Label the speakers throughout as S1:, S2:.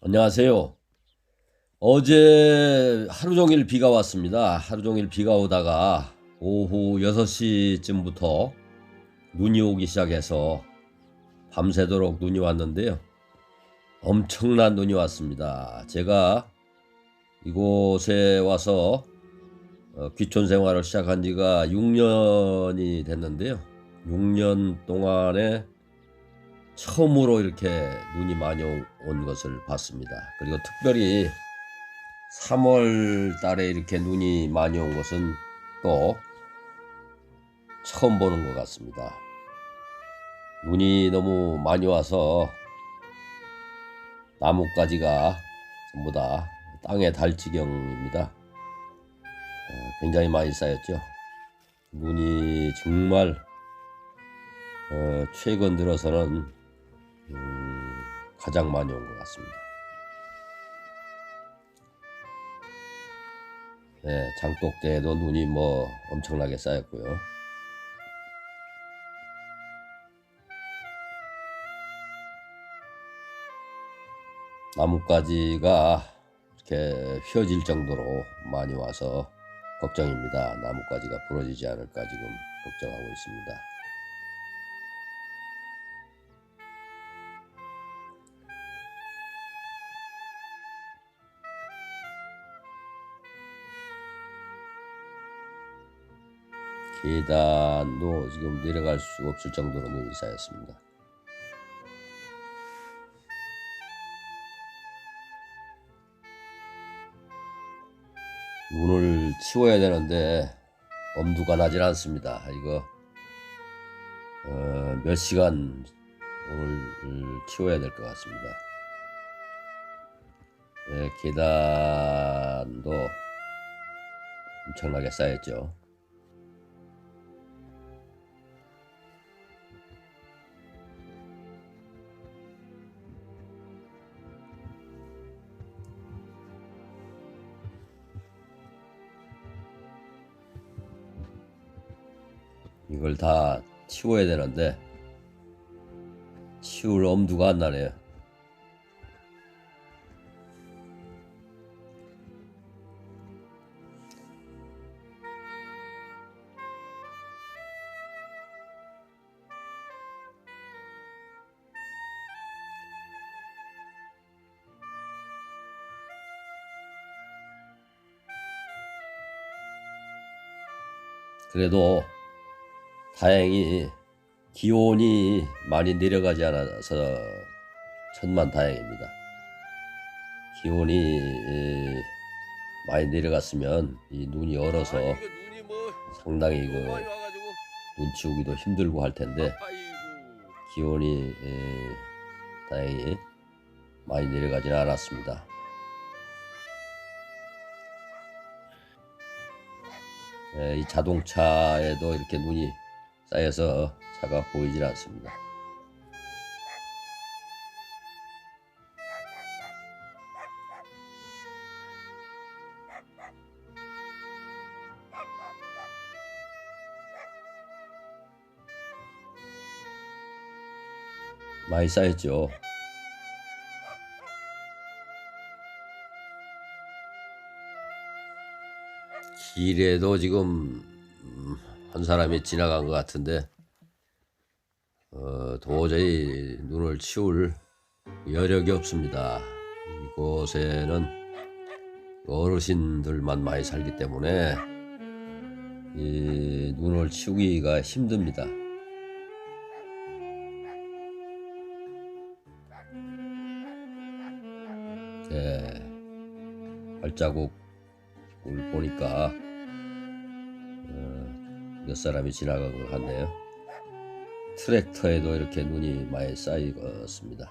S1: 안녕하세요. 어제 하루 종일 비가 왔습니다. 하루 종일 비가 오다가 오후 6시쯤부터 눈이 오기 시작해서 밤새도록 눈이 왔는데요. 엄청난 눈이 왔습니다. 제가 이곳에 와서 어, 귀촌 생활을 시작한 지가 6년이 됐는데요. 6년 동안에 처음으로 이렇게 눈이 많이 오- 온 것을 봤습니다. 그리고 특별히 3월 달에 이렇게 눈이 많이 온 것은 또 처음 보는 것 같습니다. 눈이 너무 많이 와서 나뭇가지가 전부 다 땅에 닿을 지경입니다. 어, 굉장히 많이 쌓였죠. 눈이 정말 어, 최근 들어서는 음, 가장 많이 온 것 같습니다. 네, 장독대에도 눈이 뭐 엄청나게 쌓였고요. 나뭇가지가 이렇게 휘어질 정도로 많이 와서 걱정입니다. 나뭇가지가 부러지지 않을까 지금 걱정하고 있습니다. 계단도 지금 내려갈 수 없을 정도로 눈이 쌓였습니다. 눈을 치워야 되는데 엄두가 나질 않습니다. 이거 어, 몇 시간 오늘 치워야 될 것 같습니다. 네, 계단도 엄청나게 쌓였죠. 이걸 다 치워야 되는데 치울 엄두가 안 나네요. 그래도 다행히 기온이 많이 내려가지 않아서 천만 다행입니다. 기온이 에, 많이 내려갔으면 이 눈이 얼어서
S2: 아, 이거 뭐
S1: 상당히 그
S2: 너무 많이 와가지고
S1: 눈 치우기도 힘들고 할 텐데 기온이 에, 다행히 많이 내려가지는 않았습니다. 에, 이 자동차에도 이렇게 눈이 쌓여서 차가 보이질 않습니다. 많이 쌓였죠. 길에도 지금 음, 한 사람이 지나간 것 같은데 어, 도저히 눈을 치울 여력이 없습니다. 이곳에는 어르신들만 많이 살기 때문에 이 눈을 치우기가 힘듭니다. 예, 발자국을 보니까 어, 몇 사람이 것 같네요. 트랙터에도 이렇게 눈이 많이 쌓이었습니다.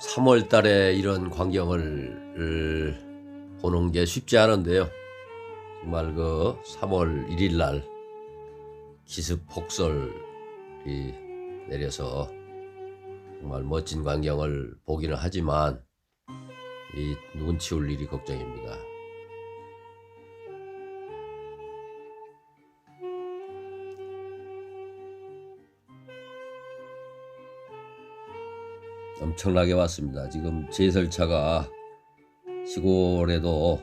S1: 삼월 달에 이런 광경을 을, 보는 게 쉽지 않은데요. 정말 그 3월 1일 날 기습 폭설이 내려서 정말 멋진 광경을 보기는 하지만 이 눈치 올 일이 걱정입니다. 엄청나게 왔습니다. 지금 제설차가 시골에도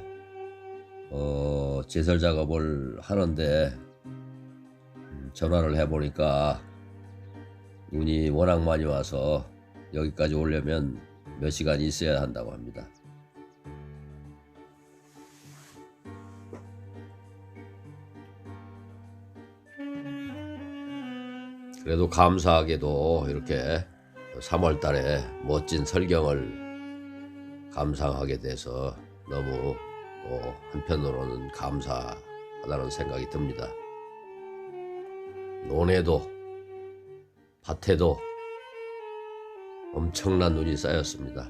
S1: 어, 제설 작업을 하는데 음, 전화를 해보니까 눈이 워낙 많이 와서 여기까지 오려면 몇 시간 있어야 한다고 합니다. 그래도 감사하게도 이렇게 3월 달에 멋진 설경을 감상하게 돼서 너무 또 한편으로는 감사하다는 생각이 듭니다. 논에도 밭에도 엄청난 눈이 쌓였습니다.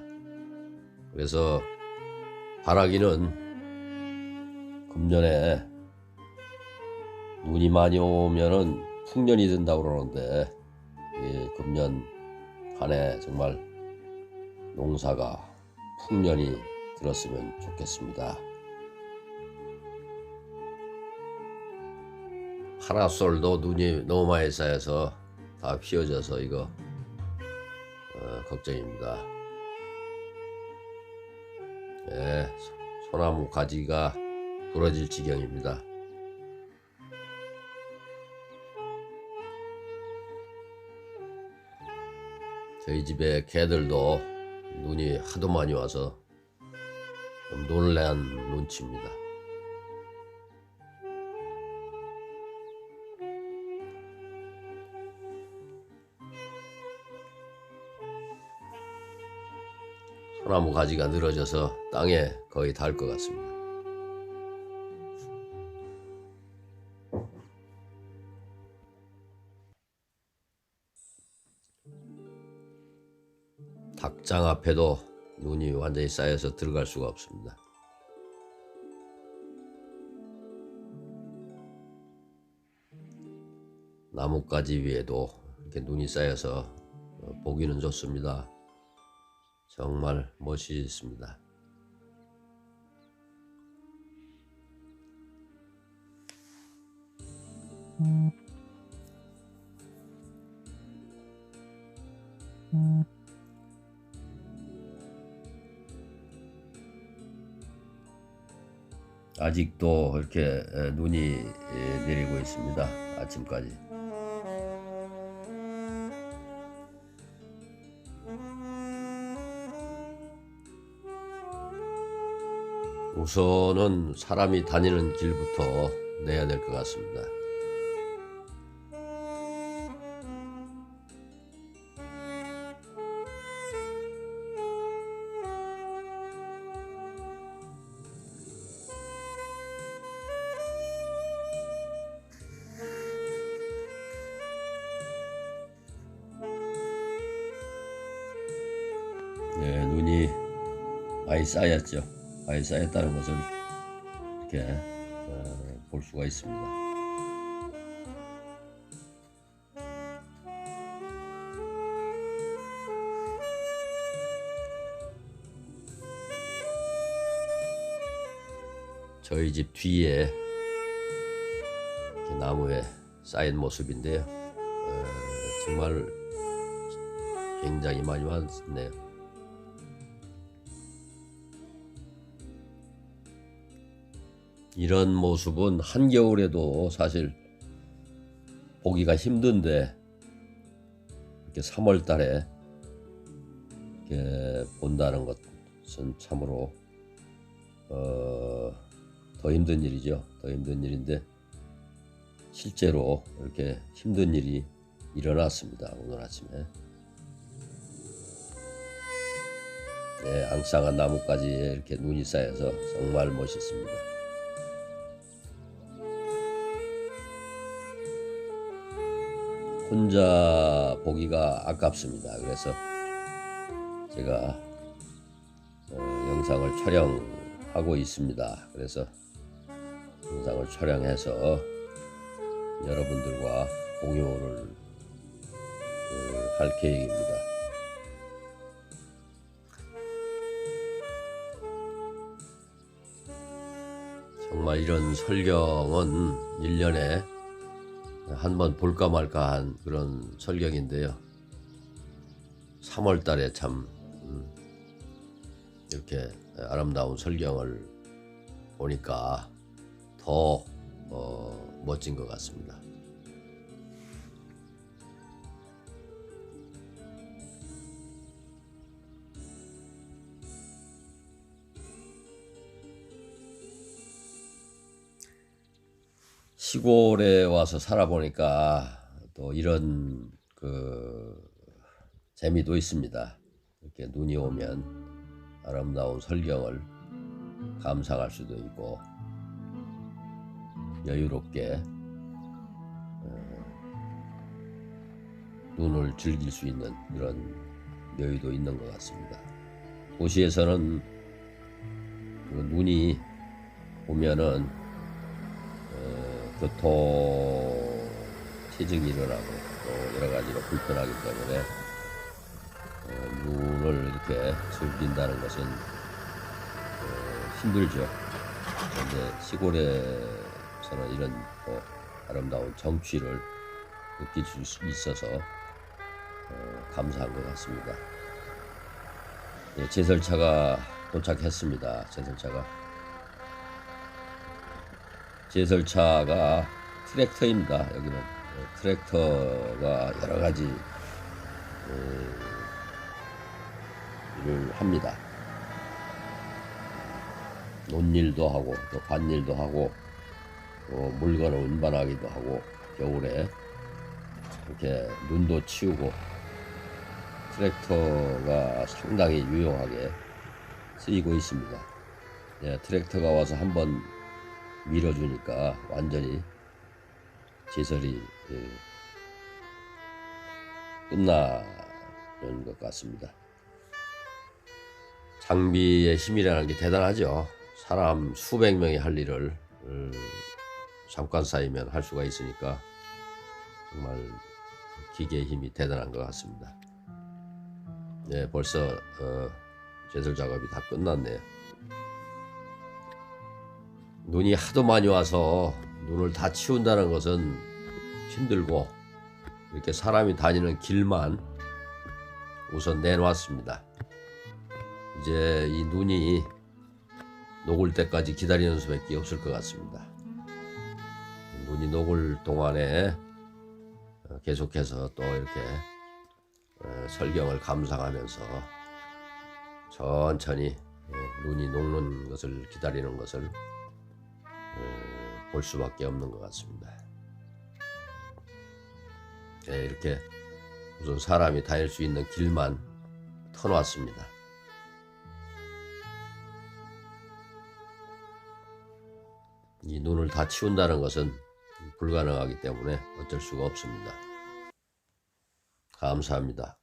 S1: 그래서 바라기는 금년에 눈이 많이 오면은 풍년이 된다고 그러는데 이 금년 한해 정말 농사가 풍년이 들었으면 좋겠습니다. 파라솔도 눈이 너무 많이 쌓여서 다 휘어져서 이거 어, 걱정입니다. 예, 소나무 가지가 부러질 지경입니다. 저희 집에 개들도 눈이 하도 많이 와서 좀 놀란 눈치입니다. 소나무 가지가 늘어져서 땅에 거의 닿을 것 같습니다. 닭장 앞에도 눈이 완전히 쌓여서 들어갈 수가 없습니다. 나뭇가지 위에도 이렇게 눈이 쌓여서 어, 보기는 좋습니다. 정말 멋있습니다. 아직도 이렇게 에, 눈이 에, 내리고 있습니다. 아침까지. 우선은 사람이 다니는 길부터 내야 될 것 같습니다. 네, 눈이 많이 쌓였죠. 많이 쌓였다는 것을 이렇게 어, 볼 수가 있습니다. 저희 집 뒤에 이렇게 나무에 쌓인 모습인데요. 어, 정말 굉장히 많이 왔네요. 이런 모습은 한겨울에도 사실 보기가 힘든데 이렇게 3월 달에 이렇게 본다는 것은 참으로 어, 더 힘든 일이죠. 더 힘든 일인데 실제로 이렇게 힘든 일이 일어났습니다. 오늘 아침에. 네, 앙상한 나뭇가지에 이렇게 눈이 쌓여서 정말 멋있습니다. 혼자 보기가 아깝습니다. 그래서 제가 어, 영상을 촬영하고 있습니다. 그래서 영상을 촬영해서 여러분들과 공유를 어, 할 계획입니다. 정말 이런 설경은 1년에 한번 볼까 말까 한 그런 설경인데요. 3월 달에 참 음, 이렇게 아름다운 설경을 보니까 더 어, 멋진 것 같습니다. 시골에 와서 살아보니까 또 이런 그 재미도 있습니다. 이렇게 눈이 오면 아름다운 설경을 감상할 수도 있고 여유롭게 어, 눈을 즐길 수 있는 그런 여유도 있는 것 같습니다. 도시에서는 그 눈이 오면은 어, 교통 체증이 일어나고 또 여러 가지로 불편하기 때문에 어, 눈을 이렇게 즐긴다는 것은 어, 힘들죠. 그런데 시골에서는 이런 또 아름다운 정취를 느낄 수 있어서 어, 감사한 것 같습니다. 예, 제설차가 도착했습니다. 제설차가 제설차가 트랙터입니다. 여기는 예, 트랙터가 여러 가지 어, 일을 합니다. 논일도 하고 또 밭일도 하고 또 물건을 운반하기도 하고 겨울에 이렇게 눈도 치우고 트랙터가 상당히 유용하게 쓰이고 있습니다. 예, 트랙터가 와서 한번 밀어주니까 완전히 제설이 예, 끝나는 것 같습니다. 장비의 힘이라는 게 대단하죠. 사람 수백 명이 할 일을 음, 잠깐 쌓이면 할 수가 있으니까 정말 기계의 힘이 대단한 것 같습니다. 네, 벌써 어, 제설 작업이 다 끝났네요. 눈이 하도 많이 와서 눈을 다 치운다는 것은 힘들고 이렇게 사람이 다니는 길만 우선 내놓았습니다. 이제 이 눈이 녹을 때까지 기다리는 수밖에 없을 것 같습니다. 눈이 녹을 동안에 어, 계속해서 또 이렇게 어, 설경을 감상하면서 천천히 예, 눈이 녹는 것을 기다리는 것을 어, 볼 수밖에 없는 것 같습니다. 예, 이렇게 우선 사람이 다닐 수 있는 길만 터놓았습니다. 이 눈을 다 치운다는 것은 불가능하기 때문에 어쩔 수가 없습니다. 감사합니다.